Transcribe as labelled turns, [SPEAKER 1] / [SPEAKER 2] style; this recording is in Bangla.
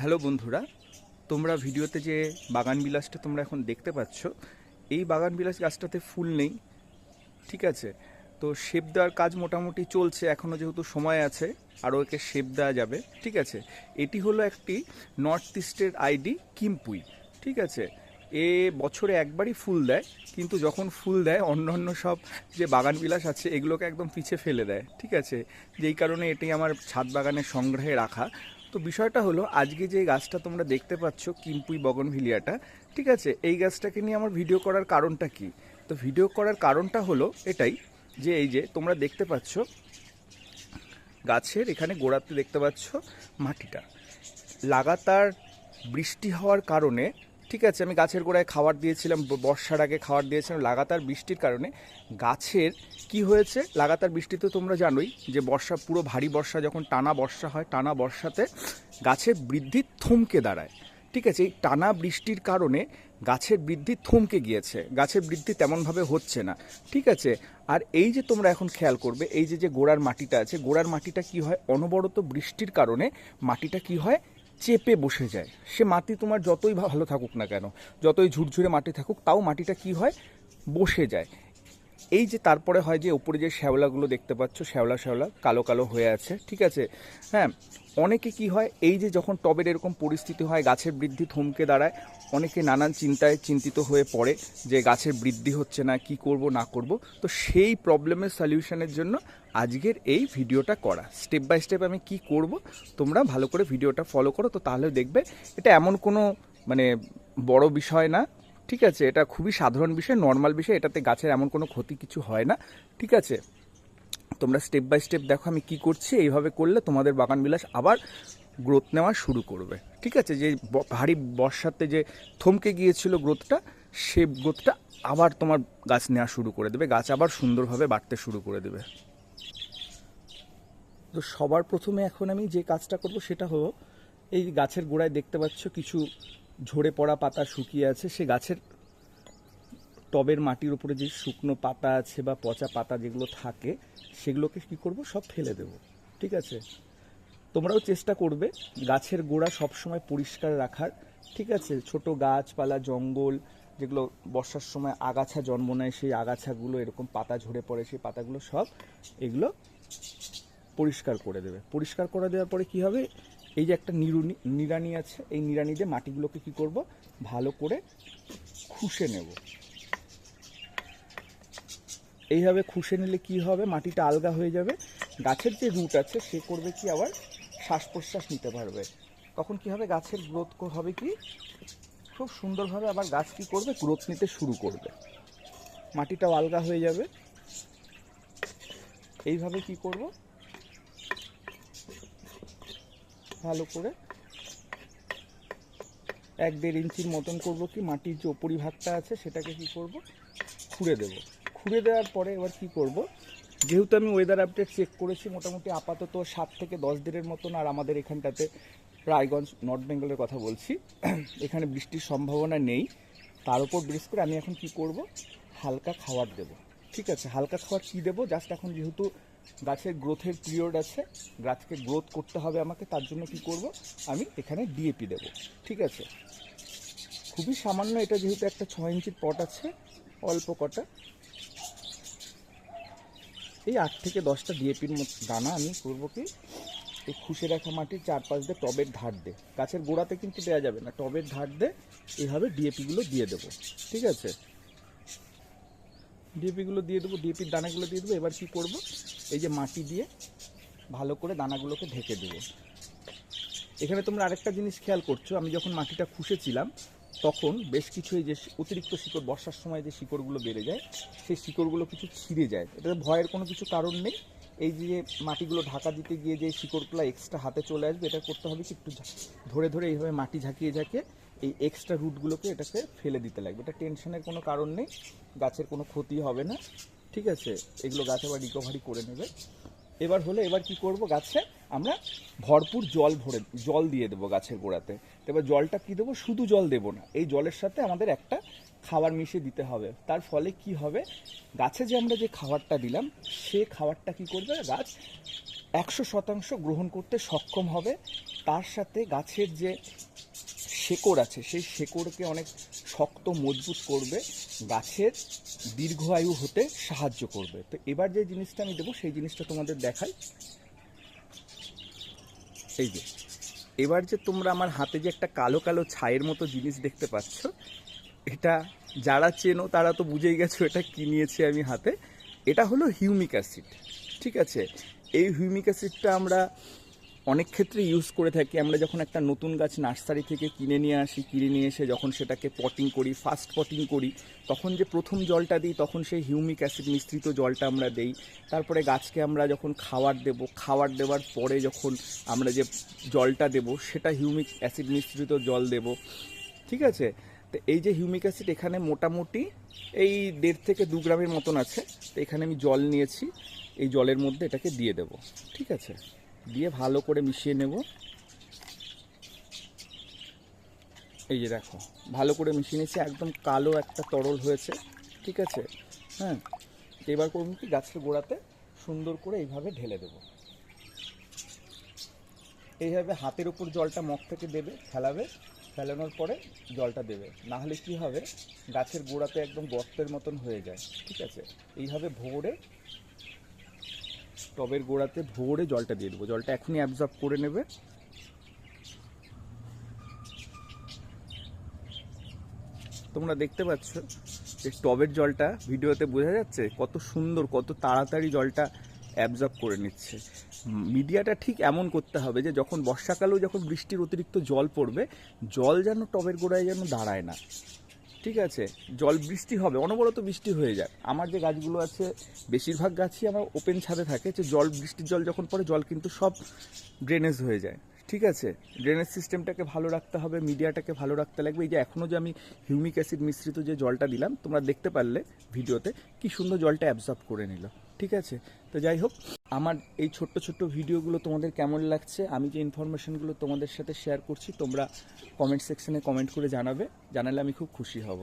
[SPEAKER 1] হ্যালো বন্ধুরা, তোমরা ভিডিওতে যে বাগান বিলাসটা তোমরা এখন দেখতে পাচ্ছ, এই বাগান বিলাস গাছটাতে ফুল নেই, ঠিক আছে? তো শেপ দেওয়ার কাজ মোটামুটি চলছে এখনও যেহেতু সময় আছে আরও একে শেপ দেওয়া যাবে, ঠিক আছে? এটি হলো একটি নর্থ ইস্টের আইডি কিমপুই, ঠিক আছে? এ বছরে একবারই ফুল দেয়, কিন্তু যখন ফুল দেয়, অন্য অন্য সব যে বাগান বিলাস আছে, এগুলোকে একদম পিছে ফেলে দেয়, ঠিক আছে? যেই কারণে এটি আমার ছাদ বাগানের সংগ্রহে রাখা তো বিষয়টা হলো, আজকে যে গাছটা তোমরা দেখতে পাচ্ছ কিমপুই বগনভিলিয়াটা, ঠিক আছে, এই গাছটাকে নিয়ে আমার ভিডিও করার কারণটা কি? তো ভিডিও করার কারণটা হলো এটাই, যে এই যে তোমরা দেখতে পাচ্ছ, গাছের এখানে গোড়াতে দেখতে পাচ্ছ মাটিটা। লাগাতার বৃষ্টি হওয়ার কারণে, ঠিক আছে, আমি গাছের গোড়ায় খাবার দিয়েছিলাম বর্ষার আগে খাবার দিয়েছিলাম, লাগাতার বৃষ্টির কারণে গাছের কি হয়েছে? লাগাতার বৃষ্টিতে তোমরা জানোই যে বর্ষা, পুরো ভারী বর্ষা যখন টানা বর্ষা হয়, টানা বর্ষাতে গাছের বৃদ্ধি থমকে দাঁড়ায়। ঠিক আছে, এই টানা বৃষ্টির কারণে গাছের বৃদ্ধি থমকে গিয়েছে। গাছের বৃদ্ধি তেমনভাবে হচ্ছে না। ঠিক আছে, আর এই যে তোমরা এখন খেয়াল করবে, এই যে যে গোড়ার মাটিটা আছে, গোড়ার মাটিটা কি হয়? অনবরত বৃষ্টির কারণে মাটিটা কি হয়? চেপে বসে যায়। সে মাটি তোমার যতই ভালো থাকুক না কেন, যতই ঝুরঝুরে মাটি থাকুক, তাও মাটিটা কি হয়? বসে যায়। এই যে তারপরে হয় যে উপরে যে শ্যাওলাগুলো দেখতে পাচ্ছ, শ্যাওলা শ্যাওলা, কালো কালো হয়ে আছে, ঠিক আছে? হ্যাঁ অনেকে কি হয়, এই যে যখন টবের এরকম পরিস্থিতি হয়, গাছের বৃদ্ধি থমকে দাঁড়ায়, অনেকে নানান চিন্তায় চিন্তিত হয়ে পড়ে যে গাছের বৃদ্ধি হচ্ছে না, কি করব, না করব, তো সেই প্রবলেমের সলিউশনের জন্য আজকের এই ভিডিওটা করা। স্টেপ বাই স্টেপ আমি কি করব, তোমরা ভালো করে ভিডিওটা ফলো করো, তো তাহলে দেখবে এটা এমন কোনো মানে বড় বিষয় না ঠিক আছে, এটা খুবই সাধারণ বিষয় নর্মাল বিষয়, এটাতে গাছের এমন কোনো ক্ষতি কিছু হয় না, ঠিক আছে? তোমরা স্টেপ বাই স্টেপ দেখো আমি কি করছি, এইভাবে করলে তোমাদের বাগান বিলাস আবার গ্রোথ নেওয়া শুরু করবে, ঠিক আছে? যে ভারী বর্ষাতে যে থমকে গিয়েছিল গ্রোথটা সে গ্রোথটা আবার তোমার গাছ নেওয়া শুরু করে দেবে, গাছ আবার সুন্দরভাবে বাড়তে শুরু করে দেবে। তো সবার প্রথমে এখন আমি যে কাজটা করব সেটা হলো, এই গাছের গোড়ায় দেখতে পাচ্ছ কিছু ঝরে পড়া পাতা শুকিয়ে আছে, সে গাছের টবের মাটির উপরে যে শুকনো পাতা আছে বা পচা পাতা যেগুলো থাকে, সেগুলোকে কি করব? সব ফেলে দেব। ঠিক আছে? তোমরাও চেষ্টা করবে গাছের গোড়া সবসময় পরিষ্কার রাখার। ঠিক আছে? ছোট গাছপালা, জঙ্গল, যেগুলো বর্ষার সময় আগাছা জন্ম নেয়, সেই আগাছাগুলো এরকম পাতা ঝরে পড়ে, সেই পাতাগুলো সব এগুলো পরিষ্কার করে দেবে। পরিষ্কার করে দেওয়ার পরে কি হবে? এই যে একটা নিরুনি নিড়ানি আছে, এই নিড়ানি দিয়ে মাটিগুলোকে কি করব? ভালো করে খুশে নেব। এইভাবে খুশে নিলে কি হবে? মাটিটা আলগা হয়ে যাবে। গাছের যে রুট আছে, সে করবে কি? আবার শ্বাস প্রশ্বাস নিতে পারবে। তখন কি হবে? গাছের গ্রোথ হবে কি? খুব সুন্দরভাবে আবার গাছ কি করবে? গ্রোথ নিতে শুরু করবে। মাটিটাও আলগা হয়ে যাবে। এইভাবে কি করব? ভালো করে এক দেড় ইঞ্চির মতন করব কি, মাটির যে উপরিভাগটা আছে সেটাকে কি করব, খুঁড়ে দেব। খুঁড়ে দেওয়ার পরে এবার কি করব, যেহেতু আমি ওয়েদার আপডেট চেক করেছি, মোটামুটি আপাতত সাত থেকে দশ দিনের মতন আর আমাদের এখানটাতে রায়গঞ্জ নর্থ বেঙ্গলের কথা বলছি। এখানে বৃষ্টির সম্ভাবনা নেই। তার উপর বেস করে আমি এখন কি করব, হালকা খাবার দেব। ঠিক আছে, হালকা খাবার কি দেবো? জাস্ট এখন যেহেতু গাছের গ্রোথের পিরিয়ড আছে, গাছকে গ্রোথ করতে হবে আমাকে, তার জন্য কি করব? আমি এখানে ডিএপি দেব, ঠিক আছে? খুবই সামান্য, এটা যেহেতু একটা ছ ইঞ্চির পট আছে, অল্প কটা। এই আট থেকে দশটা ডিএপির দানা আমি করব কি? এই খুশে রাখা মাটির চারপাশ দিয়ে টবের ধার দে। গাছের গোড়াতে কিন্তু দেওয়া যাবে না, টবের ধার দে এইভাবে ডিএপিগুলো দিয়ে দেবো, ঠিক আছে? ডিএপিগুলো দিয়ে দেবো ডিএপির দানাগুলো দিয়ে দেবো, এবার কি করব? এই যে মাটি দিয়ে ভালো করে দানাগুলোকে ঢেকে দেবো। এখানে তোমরা আরেকটা জিনিস খেয়াল করছ, আমি যখন মাটিটা খুশেছিলাম তখন বেশ কিছু এই যে অতিরিক্ত শিকড়, বর্ষার সময় যে শিকড়গুলো বেড়ে যায়, সেই শিকড়গুলো কিছু ছিঁড়ে যায়। এটাতে ভয়ের কোনো কিছু কারণ নেই। এই যে মাটিগুলো ঢাকা দিতে গিয়ে যে শিকড়গুলো এক্সট্রা হাতে চলে আসবে, এটা করতে হবে কি একটু ধরে ধরে এইভাবে মাটি ঝাঁকিয়ে ঝাঁকিয়ে এই এক্সট্রা রুটগুলোকে এটাকে ফেলে দিতে লাগবে। এটা টেনশনের কোনো কারণ নেই, গাছের কোনো ক্ষতি হবে না। ঠিক আছে, এগুলো গাছ আবার রিকভারি করে নেবে। এবার হলে এবার কি করব, গাছে আমরা ভরপুর জল ভরে, জল দিয়ে দেবো গাছের গোড়াতে। এবার জলটা কী দেবো? শুধু জল দেবো না, এই জলের সাথে আমাদের একটা খাবার মিশিয়ে দিতে হবে। তার ফলে কি হবে? গাছে যে আমরা যে খাবারটা দিলাম, সে খাবারটা কি করবে? গাছ একশো শতাংশ গ্রহণ করতে সক্ষম হবে। তার সাথে গাছের যে শেকড় আছে, সেই শেকড়কে অনেক শক্ত, মজবুত করবে, গাছের দীর্ঘ আয়ু হতে সাহায্য করবে। তো এবার যে জিনিসটা আমি দেবো, সেই জিনিসটা তোমাদের দেখাই। এই যে, এবার যে তোমরা আমার হাতে যে একটা কালো কালো ছায়ের মতো জিনিস দেখতে পাচ্ছ, এটা যারা চেনো তারা তো বুঝেই গেছো এটা কি নিয়েছি আমি হাতে। এটা হলো হিউমিক অ্যাসিড, ঠিক আছে? এই হিউমিক অ্যাসিডটা আমরা অনেক ক্ষেত্রে ইউজ করে থাকি। আমরা যখন একটা নতুন গাছ নার্সারি থেকে কিনে নিয়ে আসি, কিনে নিয়ে এসে যখন সেটাকে পটিং করি ফার্স্ট পটিং করি, তখন যে প্রথম জলটা দিই, তখন সেই হিউমিক অ্যাসিড মিশ্রিত জলটা আমরা দেই। তারপরে গাছকে আমরা যখন খাবার দেব খাবার দেওয়ার পরে যখন আমরা যে জলটা দেব, সেটা হিউমিক অ্যাসিড মিশ্রিত জল দেব। ঠিক আছে? তো এই যে হিউমিক অ্যাসিড এখানে মোটামুটি এই দেড় থেকে দু গ্রামের মতন আছে। তো এখানে আমি জল নিয়েছি, এই জলের মধ্যে এটাকে দিয়ে দেব। ঠিক আছে? দিয়ে ভালো করে মিশিয়ে নেব। এই যে দেখো, ভালো করে মিশিয়ে নিয়েছি, একদম কালো একটা তরল হয়েছে, ঠিক আছে? হ্যাঁ এবার করুন কি গাছের গোড়াতে সুন্দর করে এইভাবে ঢেলে দেবো। এইভাবে হাতের উপর জলটা মগ থেকে দেবে, ফেলাবে, ফেলানোর পরে জলটা দেবে। না হলে কি হবে, গাছের গোড়াতে একদম গর্তের মতন হয়ে যায়, ঠিক আছে? এইভাবে ভোরে টবের গোড়াতে ভোরে জলটা দিয়ে দেবো। জলটা এখনই অ্যাবজর্ব করে নেবে। তোমরা দেখতে পাচ্ছ যে টবের জলটা ভিডিওতে বোঝা যাচ্ছে কত সুন্দর, কত তাড়াতাড়ি জলটা অ্যাবজর্ব করে নিচ্ছে। মিডিয়াটা ঠিক এমন করতে হবে যে যখন বর্ষাকালেও যখন বৃষ্টির অতিরিক্ত জল পড়বে, জল যেন টবের গোড়ায় যেন দাঁড়ায় না। ঠিক আছে, জল বৃষ্টি হবে, অনবরত বৃষ্টি হয়ে যায়। আমার যে গাছগুলো আছে, বেশিরভাগ গাছই আমার ওপেন ছাদে থাকে, যে জল, বৃষ্টির জল যখন পড়ে, জল কিন্তু সব ড্রেনেজ হয়ে যায়। ঠিক আছে ড্রেনেজ সিস্টেমটাকে ভালো রাখতে হবে, মিডিয়াটাকে ভালো রাখতে লাগবে। এই যে এখনও যে আমি হিউমিক অ্যাসিড মিশ্রিত যে জলটা দিলাম, তোমরা দেখতে পারলে ভিডিওতে কি সুন্দর জলটা অ্যাবজর্ব করে নিল। ঠিক আছে? তো যাই হোক, আমার এই ছোট্ট ছোট্ট ভিডিওগুলো তোমাদের কেমন লাগছে, আমি যে ইনফরমেশনগুলো তোমাদের সাথে শেয়ার করছি, তোমরা কমেন্ট সেকশনে কমেন্ট করে জানাবে, জানালে আমি খুব খুশি হব।